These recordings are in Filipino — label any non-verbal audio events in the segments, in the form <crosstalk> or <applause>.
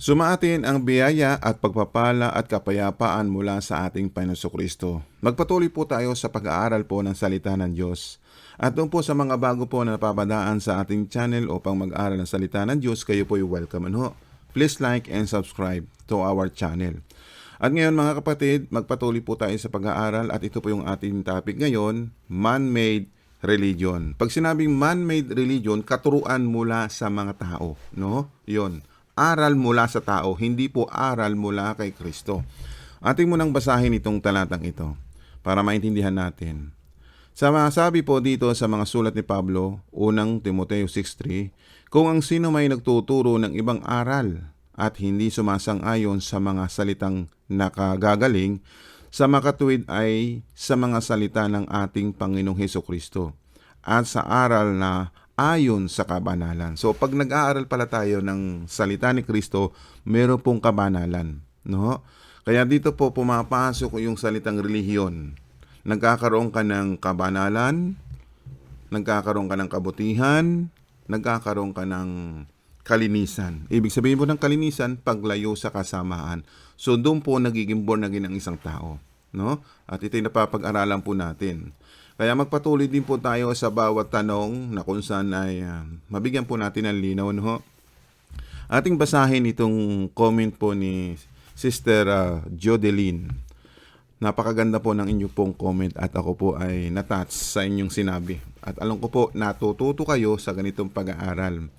Sumaatin ang biyaya at pagpapala at kapayapaan mula sa ating Panginoon Kristo. Magpatuloy po tayo sa pag-aaral po ng salita ng Diyos. At doon po sa mga bago po na napapadaan sa ating channel upang mag-aaral ng salita ng Diyos, kayo po yung welcome. Ano? Please like and subscribe to our channel. At ngayon mga kapatid, magpatuloy po tayo sa pag-aaral at ito po yung ating topic ngayon, man-made religion. Pag sinabing man-made religion, katuruan mula sa mga tao, no? 'Yon. Aral mula sa tao, hindi po aral mula kay Kristo. Ating munang basahin itong talatang ito para maintindihan natin. Sa mga sabi po dito sa mga sulat ni Pablo, unang Timoteo 6.3, kung ang sino may nagtuturo ng ibang aral at hindi sumasang-ayon sa mga salitang nakagagaling, sa makatuwid ay sa mga salita ng ating Panginoong Heso Kristo at sa aral na ayon sa kabanalan. So pag nag-aaral pala tayo ng salita ni Kristo, meron pong kabanalan, no? Kaya dito po pumapasok yung salitang relihiyon. Nagkakaroon ka ng kabanalan, nagkakaroon ka ng kabutihan, nagkakaroon ka ng kalinisan. Ibig sabihin po ng kalinisan, paglayo sa kasamaan. So doon po nagiging born again ang isang tao. No? At ito'y napapag-aralan po natin. Kaya magpatuloy din po tayo sa bawat tanong na kung saan ay uh, mabigyan po natin ng linaw. No? Ating basahin itong comment po ni Sister uh, Jodeline. Napakaganda po ng inyong pong comment at ako po ay natouch sa inyong sinabi. At alam ko po, natututo kayo sa ganitong pag-aaral.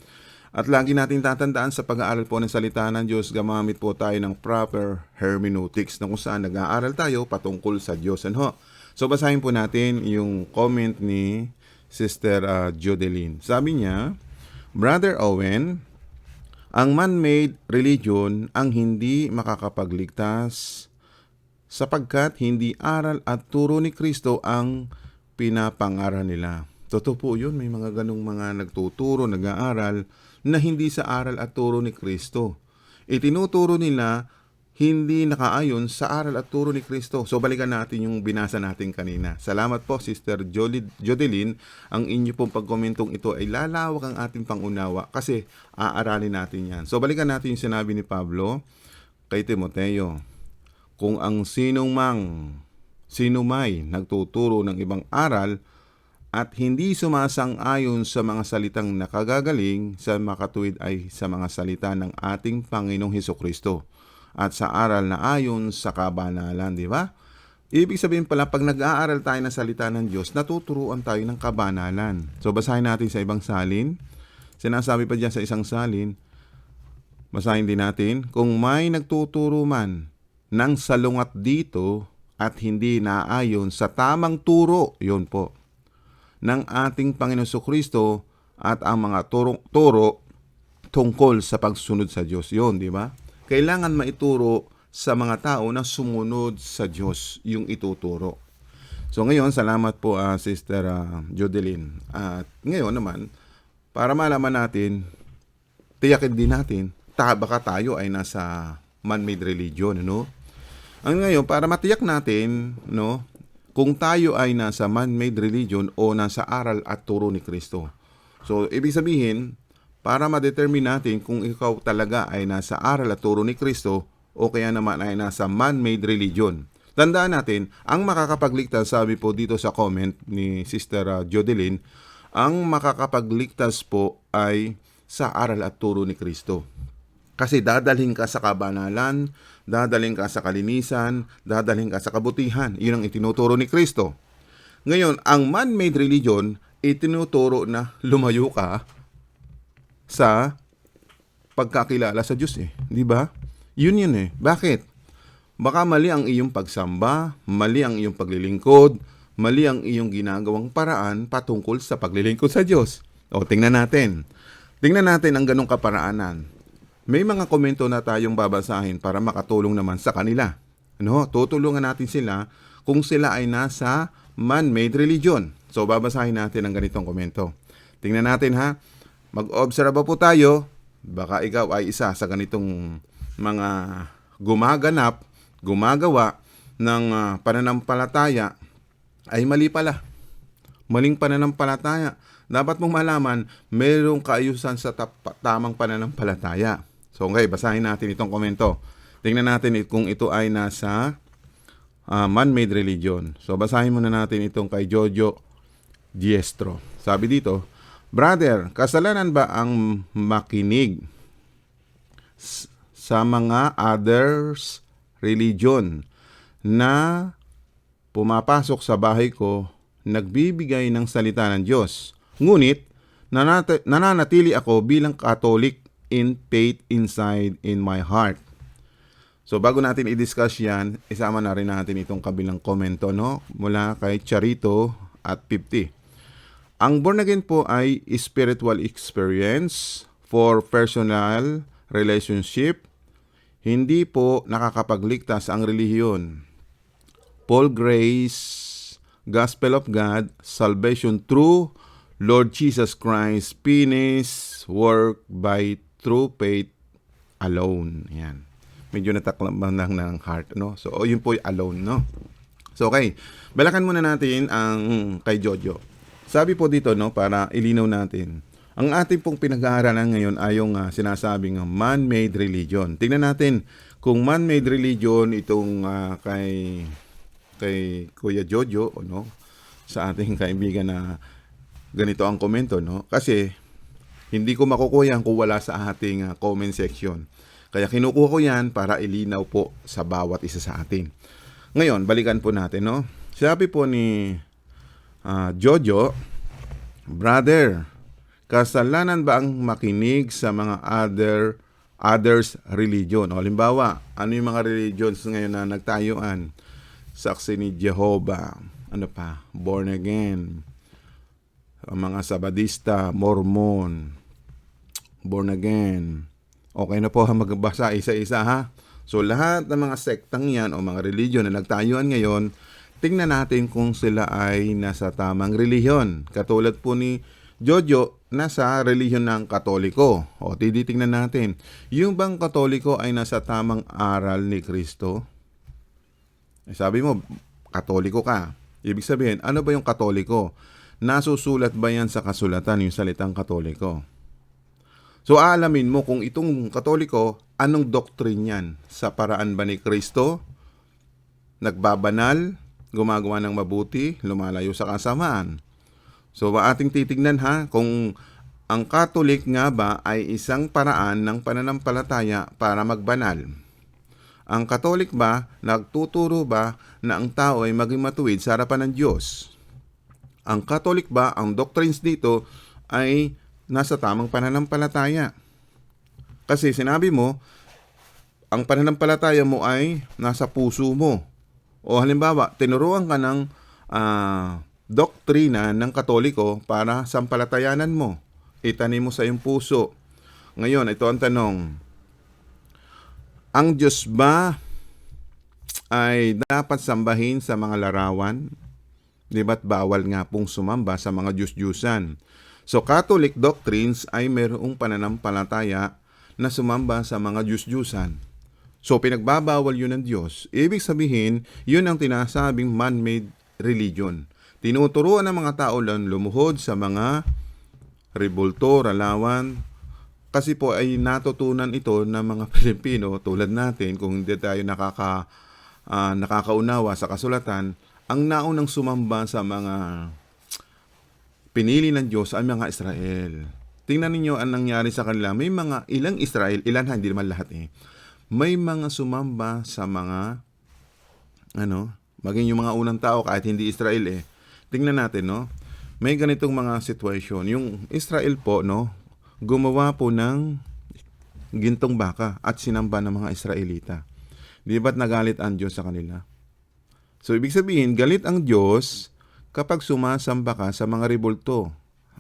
At lagi natin tatandaan sa pag-aaral po ng salita ng Diyos, gamamit po tayo ng proper hermeneutics na kung saan nag-aaral tayo patungkol sa Diyos. Ano? So basahin po natin yung comment ni Sister uh, Jodeline. Sabi niya, Brother Owen, ang man-made religion ang hindi makakapagligtas sapagkat hindi aral at turo ni Kristo ang pinapangaral nila. Totoo po yun, may mga ganong mga nagtuturo, nag-aaral na hindi sa aral at turo ni Kristo. Itinuturo nila hindi nakaayon sa aral at turo ni Kristo. So balikan natin yung binasa natin kanina. Salamat po Sister Jolid, Jodeline. Ang inyo pong pagkomentong ito ay lalawak ang ating pangunawa kasi aaralin natin yan. So balikan natin yung sinabi ni Pablo kay Timoteo. Kung ang sinong mang, sino may nagtuturo ng ibang aral at hindi sumasang-ayon sa mga salitang nakagagaling sa makatuwid ay sa mga salita ng ating Panginoong Heso Kristo at sa aral na ayon sa kabanalan, di ba? Ibig sabihin pala, pag nag-aaral tayo ng salita ng Diyos, natuturuan tayo ng kabanalan. So, basahin natin sa ibang salin. Sinasabi pa dyan sa isang salin, basahin din natin, kung may nagtuturo man ng salungat dito at hindi naayon sa tamang turo, yun po, ng ating Panginoon Kristo at ang mga turo, turo tungkol sa pagsunod sa Diyos. Yun, di ba? Kailangan maituro sa mga tao na sumunod sa Diyos yung ituturo. So ngayon, salamat po uh, Sister uh, Jodeline. At ngayon naman, para malaman natin, tiyakin din natin, baka tayo ay nasa man-made religion, no? Ang ngayon, para matiyak natin, no, kung tayo ay nasa man-made religion o nasa aral at turo ni Kristo. So, ibig sabihin, para ma-determine natin kung ikaw talaga ay nasa aral at turo ni Kristo o kaya naman ay nasa man-made religion. Tandaan natin, ang makakapagligtas, sabi po dito sa comment ni Sister uh, Jodeline, ang makakapagligtas po ay sa aral at turo ni Kristo. Kasi dadalhin ka sa kabanalan, dadalhin ka sa kalinisan, dadalhin ka sa kabutihan. Yun ang itinuturo ni Kristo. Ngayon, ang man-made religion, itinuturo na lumayo ka sa pagkakilala sa Diyos eh. Di ba? Yun yun eh. Bakit? Baka mali ang iyong pagsamba, mali ang iyong paglilingkod, mali ang iyong ginagawang paraan patungkol sa paglilingkod sa Diyos. O, tingnan natin. Tingnan natin ang ganong kaparaanan may mga komento na tayong babasahin para makatulong naman sa kanila. Ano? Tutulungan natin sila kung sila ay nasa man-made religion. So, babasahin natin ang ganitong komento. Tingnan natin ha. Mag-observe po tayo. Baka ikaw ay isa sa ganitong mga gumaganap, gumagawa ng uh, pananampalataya ay mali pala. Maling pananampalataya. Dapat mong malaman, mayroong kaayusan sa tap- tamang pananampalataya. So okay, basahin natin itong komento. Tingnan natin kung ito ay nasa ah, man-made religion. So basahin muna natin itong kay Jojo Diestro. Sabi dito, Brother, kasalanan ba ang makinig sa mga others religion na pumapasok sa bahay ko, nagbibigay ng salita ng Diyos. Ngunit, nanat- nananatili ako bilang Catholic in faith inside in my heart. So bago natin i-discuss yan, isama na rin natin itong kabilang komento no? mula kay Charito at 50. Ang born again po ay spiritual experience for personal relationship. Hindi po nakakapagligtas ang relihiyon. Paul Grace, Gospel of God, Salvation through Lord Jesus Christ, finished work by true faith alone. Yan. Medyo nataklaman lang ng heart, no? So, oh, yun po yung alone, no? So, okay. Balakan muna natin ang kay Jojo. Sabi po dito, no, para ilinaw natin. Ang ating pong pinag-aaralan ngayon ay yung ah, sinasabing man-made religion. Tingnan natin kung man-made religion itong ah, kay kay Kuya Jojo, no, sa ating <laughs> kaibigan na ganito ang komento, no? Kasi hindi ko makukuha yan kung wala sa ating ah, comment section. Kaya kinukuha ko yan para ilinaw po sa bawat isa sa atin. Ngayon, balikan po natin, no? Sabi po ni ah, Jojo, Brother, kasalanan ba ang makinig sa mga other others religion? O, halimbawa, ano yung mga religions ngayon na nagtayuan? Saksi ni Jehovah, ano pa, born again, ang mga Sabadista, Mormon, born again. Okay na po ha magbasa isa-isa ha. So lahat ng mga sektang yan o mga religion na nagtayuan ngayon, tingnan natin kung sila ay nasa tamang relihiyon. Katulad po ni Jojo, nasa relihiyon ng Katoliko. O titingnan natin, yung bang Katoliko ay nasa tamang aral ni Kristo? Eh, sabi mo, Katoliko ka. Ibig sabihin, ano ba yung Katoliko? Nasusulat ba yan sa kasulatan yung salitang Katoliko? So aalamin mo kung itong Katoliko, anong doctrine yan? Sa paraan ba ni Kristo? Nagbabanal? Gumagawa ng mabuti? Lumalayo sa kasamaan? So ating titignan ha kung ang Katolik nga ba ay isang paraan ng pananampalataya para magbanal. Ang Katolik ba nagtuturo ba na ang tao ay maging matuwid sa harapan ng Diyos? Ang Katolik ba, ang doctrines dito ay nasa tamang pananampalataya? Kasi sinabi mo, ang pananampalataya mo ay nasa puso mo. O halimbawa, tinuruan ka ng ah, doktrina ng Katoliko para sampalatayanan mo. Itanim mo sa iyong puso. Ngayon, ito ang tanong. Ang Diyos ba ay dapat sambahin sa mga larawan? Di ba't bawal nga pong sumamba sa mga Diyos-Diyusan? So, Catholic doctrines ay mayroong pananampalataya na sumamba sa mga Diyos-Diyusan. So, pinagbabawal yun ng Diyos. Ibig sabihin, yun ang tinasabing man-made religion. Tinuturuan ng mga tao lang lumuhod sa mga rebulto, ralawan, kasi po ay natutunan ito ng mga <laughs> Pilipino tulad natin kung hindi tayo nakaka ah, nakakaunawa sa kasulatan ang naunang sumamba sa mga pinili ng Diyos ay mga Israel. Tingnan ninyo ang nangyari sa kanila. May mga ilang Israel, ilan ha, hindi naman lahat eh. May mga sumamba sa mga ano, maging yung mga unang tao kahit hindi Israel eh. Tingnan natin, no? May ganitong mga situation. Yung Israel po, no, gumawa po ng gintong baka at sinamba ng mga Israelita. Di ba't nagalit ang Diyos sa kanila? So, ibig sabihin, galit ang Diyos kapag sumasamba ka sa mga rebulto.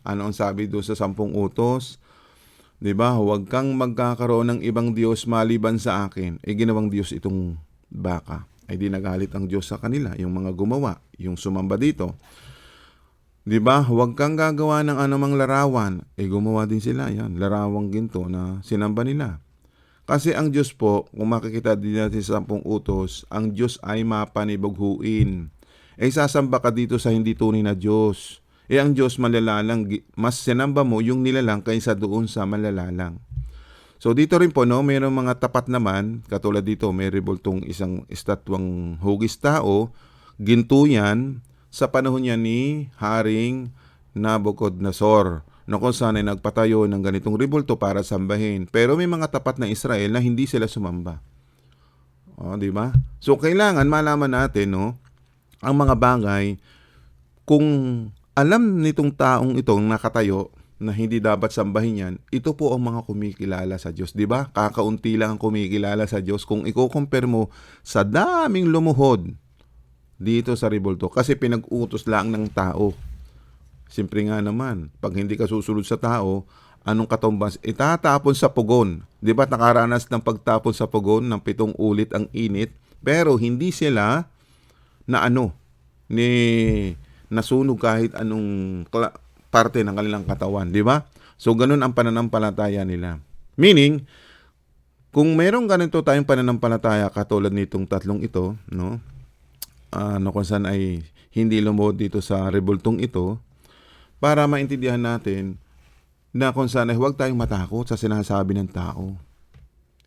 Ano ang sabi doon sa sampung utos? Di ba? Huwag kang magkakaroon ng ibang Diyos maliban sa akin. Eh, ginawang Diyos itong baka. Ay di nagalit ang Diyos sa kanila, yung mga gumawa, yung sumamba dito. Di ba? Huwag kang gagawa ng anumang larawan. Eh, gumawa din sila. Yan, larawang ginto na sinamba nila. Kasi ang Diyos po, kung makikita din natin sa sampung utos, ang Diyos ay mapanibughuin. Eh, sasamba ka dito sa hindi tunay na Diyos. Eh, ang Diyos malalalang, mas sinamba mo yung nilalang kaysa doon sa malalalang. So dito rin po no, mayroong mga tapat naman, katulad dito may rebultong isang estatwang hugis tao, ginto yan sa panahon niya ni Haring Nabucodonosor na kung saan ay nagpatayo ng ganitong rebulto para sambahin. Pero may mga tapat na Israel na hindi sila sumamba. O, di ba? So kailangan malaman natin no, ang mga bagay kung alam nitong taong itong nakatayo na hindi dapat sambahin yan, ito po ang mga kumikilala sa Diyos. Di ba? Kakaunti lang ang kumikilala sa Diyos kung i-compare mo sa daming lumuhod dito sa Ribolto kasi pinag-utos lang ng tao. Siyempre nga naman, pag hindi ka susunod sa tao, anong katumbas? Itatapon sa pugon. Di ba nakaranas ng pagtapon sa pugon ng pitong ulit ang init, pero hindi sila na ano, ni nasunog kahit anong parte ng kanilang katawan, di ba? So ganun ang pananampalataya nila. Meaning, kung merong ganito tayong pananampalataya katulad nitong tatlong ito, no? ano kung saan ay hindi lumuhod dito sa rebultong ito, para maintindihan natin na kung saan ay huwag tayong matakot sa sinasabi ng tao.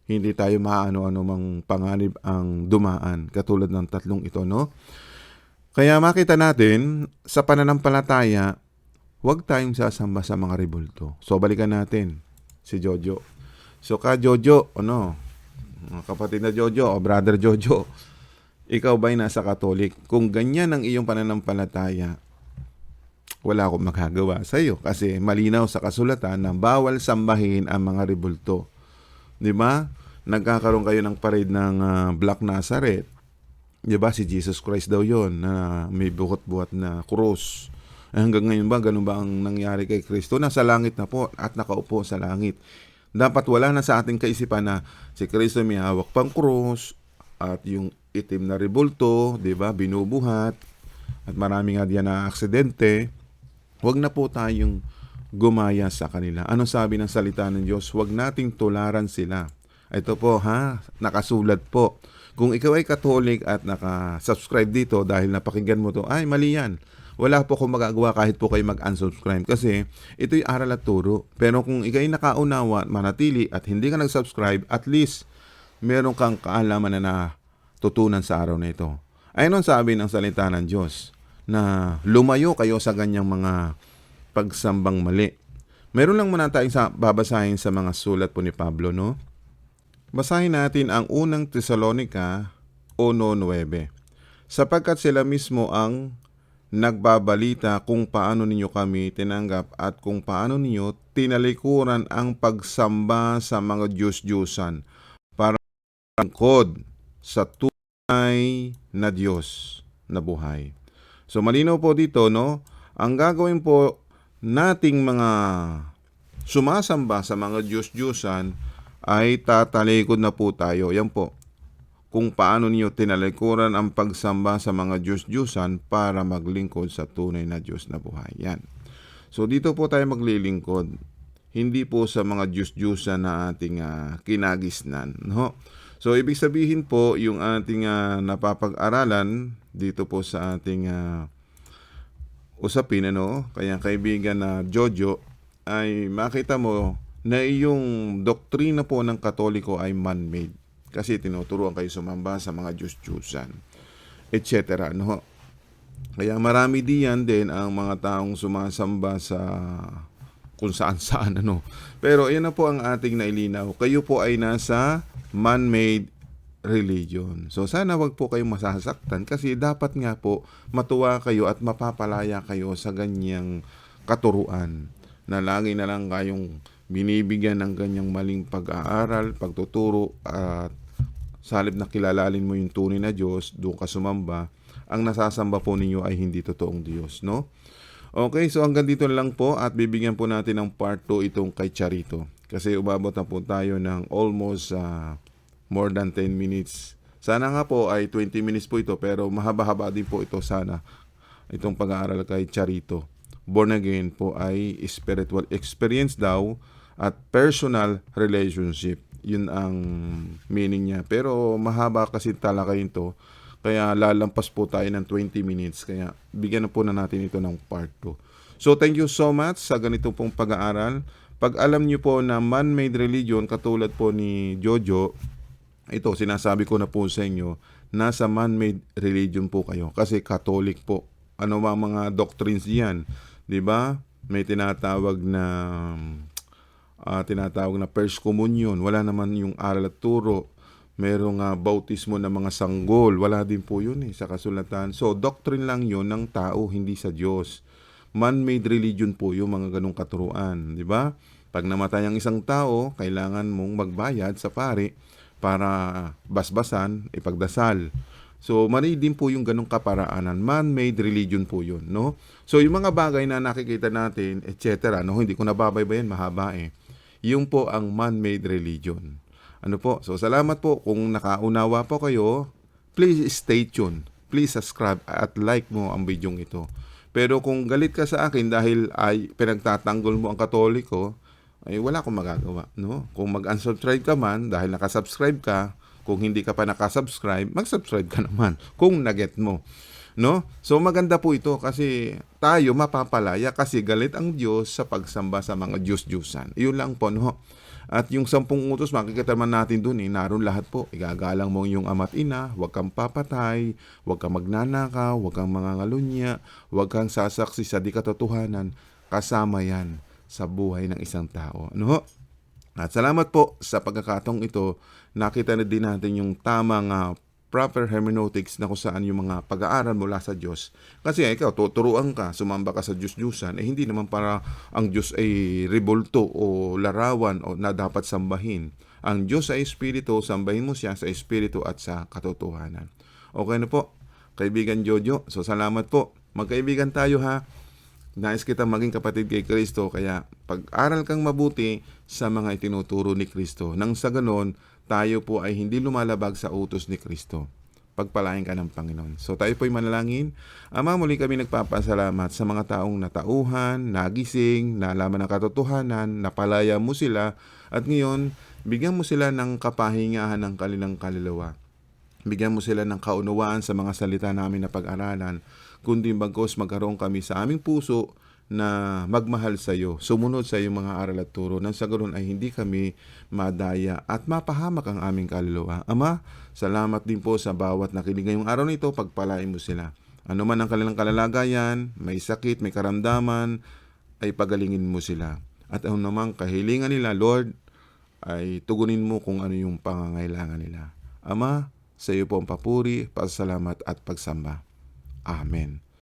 Hindi tayo maano-ano mang panganib ang dumaan katulad ng tatlong ito, no? Kaya makita natin sa pananampalataya, huwag tayong sasamba sa mga rebulto. So balikan natin si Jojo. So ka Jojo, ano? Kapatid na Jojo o brother Jojo, ikaw ba'y nasa Katolik? Kung ganyan ang iyong pananampalataya, wala akong magagawa sa iyo kasi malinaw sa kasulatan na bawal sambahin ang mga rebulto. 'Di ba? Nagkakaroon kayo ng parade ng ah, Black Nazareth. 'Di ba si Jesus Christ daw 'yon na may bukot-buhat na krus. Eh, Hanggang ngayon ba ganun ba ang nangyari kay Kristo? Nasa langit na po at nakaupo sa langit. Dapat wala na sa ating kaisipan na si Kristo may hawak pang krus at yung itim na rebulto, 'di ba? Binubuhat at marami nga diyan na aksidente. Huwag na po tayong gumaya sa kanila. Ano sabi ng salita ng Diyos? Huwag nating tularan sila. Ito po ha, nakasulat po. Kung ikaw ay katolik at naka-subscribe dito dahil napakinggan mo to, ay mali yan. Wala po akong magagawa kahit po kayo mag-unsubscribe kasi ito'y aral at turo. Pero kung ikaw ay nakaunawa at manatili at hindi ka nag-subscribe, at least meron kang kaalaman na natutunan sa araw na ito. Ang sabi ng salita ng Diyos na lumayo kayo sa ganyang mga pagsambang mali. Meron lang muna tayong sa, babasahin sa mga sulat po ni Pablo, no? Basahin natin ang unang Tesalonika 1.9. Sapagkat sila mismo ang nagbabalita kung paano ninyo kami tinanggap at kung paano ninyo tinalikuran ang pagsamba sa mga Diyos-Diyusan para lingkod sa tunay na Diyos na buhay. So malinaw po dito, no? Ang gagawin po nating mga sumasamba sa mga Diyos-Diyusan ay tatalikod na po tayo. Yan po. Kung paano niyo tinalikuran ang pagsamba sa mga Diyos-Diyusan para maglingkod sa tunay na Diyos na buhay. Yan. So dito po tayo maglilingkod. Hindi po sa mga Diyos-Diyusan na ating ah, kinagisnan. No? So ibig sabihin po yung ating ah, napapag-aralan dito po sa ating ah, usapin ano, kaya kaibigan na Jojo ay makita mo na iyong doktrina po ng Katoliko ay man-made kasi tinuturuan kayo sumamba sa mga Diyos-Diyusan etc. No? Kaya marami diyan din ang mga taong sumasamba sa kung saan saan ano. Pero yan na po ang ating nailinaw. Kayo po ay nasa man-made religion. So sana wag po kayong masasaktan kasi dapat nga po matuwa kayo at mapapalaya kayo sa ganyang katuruan na lagi na lang kayong binibigyan ng ganyang maling pag-aaral, pagtuturo at sa halip na kilalalin mo yung tunay na Diyos, doon ka sumamba, ang nasasamba po ninyo ay hindi totoong Diyos, no? Okay, so hanggang dito lang po at bibigyan po natin ng part 2 itong kay Charito. Kasi umabot na po tayo ng almost ah, more than 10 minutes. Sana nga po ay 20 minutes po ito pero mahaba-haba din po ito sana itong pag-aaral kay Charito. Born again po ay spiritual experience daw at personal relationship. Yun ang meaning niya. Pero mahaba kasi talakayin to. Kaya lalampas po tayo ng 20 minutes. Kaya bigyan na po na natin ito ng part 2. So thank you so much sa ganito pong pag-aaral. Pag alam nyo po na man-made religion, katulad po ni Jojo, ito, sinasabi ko na po sa inyo, nasa man-made religion po kayo. Kasi Catholic po. Ano ba mga doctrines diyan? 'Di ba? May tinatawag na ah, tinatawag na First Communion. Wala naman yung aral at turo. Merong ah, bautismo ng mga sanggol. Wala din po yun eh, sa kasulatan. So, doctrine lang yun ng tao, hindi sa Diyos. Man-made religion po yung mga ganong katuruan. Di ba? Pag namatay ang isang tao, kailangan mong magbayad sa pari para basbasan, ipagdasal. So, mali din po yung ganong kaparaanan. Man-made religion po yun, no? So, yung mga bagay na nakikita natin, etc., no? Hindi ko nababaybayan, mahaba eh. Yung po ang man-made religion. Ano po? So, salamat po kung nakaunawa po kayo. Please stay tuned. Please subscribe at like mo ang video ito. Pero kung galit ka sa akin dahil ay pinagtatanggol mo ang katoliko, ay wala akong magagawa, no? Kung mag-unsubscribe ka man dahil nakasubscribe ka, kung hindi ka pa nakasubscribe, mag-subscribe ka naman kung naget mo. No? So maganda po ito kasi tayo mapapalaya kasi galit ang Diyos sa pagsamba sa mga Diyos-Diyusan. Iyon lang po, no? At yung sampung utos, makikita man natin dun eh, naroon lahat po. Igagalang mo yung ama't ina, huwag kang papatay, huwag kang magnanakaw, huwag kang mangangalunya, huwag kang sasaksi sa di katotohanan. Kasama yan sa buhay ng isang tao. Ano ho? At salamat po sa pagkakatong ito. Nakita na din natin yung tamang ah, proper hermeneutics na kung saan yung mga pag-aaral mula sa Diyos. Kasi eh, ikaw, tuturuan ka, sumamba ka sa Diyos-Diyusan, eh hindi naman para ang Diyos ay rebolto o larawan o na dapat sambahin. Ang Diyos ay Espiritu, sambahin mo siya sa Espiritu at sa katotohanan. Okay na po, kaibigan Jojo. So salamat po. Magkaibigan tayo ha. Nais kitang maging kapatid kay Kristo, kaya pag-aral kang mabuti sa mga itinuturo ni Kristo. Nang sa ganon, tayo po ay hindi lumalabag sa utos ni Kristo. Pagpalain ka ng Panginoon. So tayo po'y manalangin. Ama, muli kami nagpapasalamat sa mga taong natauhan, nagising, nalaman ng katotohanan, napalaya mo sila, at ngayon, bigyan mo sila ng kapahingahan ng kanilang kaluluwa. Bigyan mo sila ng kaunawaan sa mga salita namin na pag-aralan, kundi bagkos magkaroon kami sa aming puso na magmahal sa iyo, sumunod sa iyong mga aral at turo, nang sa ganoon ay hindi kami madaya at mapahamak ang aming kaluluwa. Ama, salamat din po sa bawat nakinig ngayong araw nito, pagpalain mo sila. Ano man ang kanilang kalalagayan, may sakit, may karamdaman, ay pagalingin mo sila. At ano namang kahilingan nila, Lord, ay tugunin mo kung ano yung pangangailangan nila. Ama, sa iyo po ang papuri, pasalamat at pagsamba. Amen.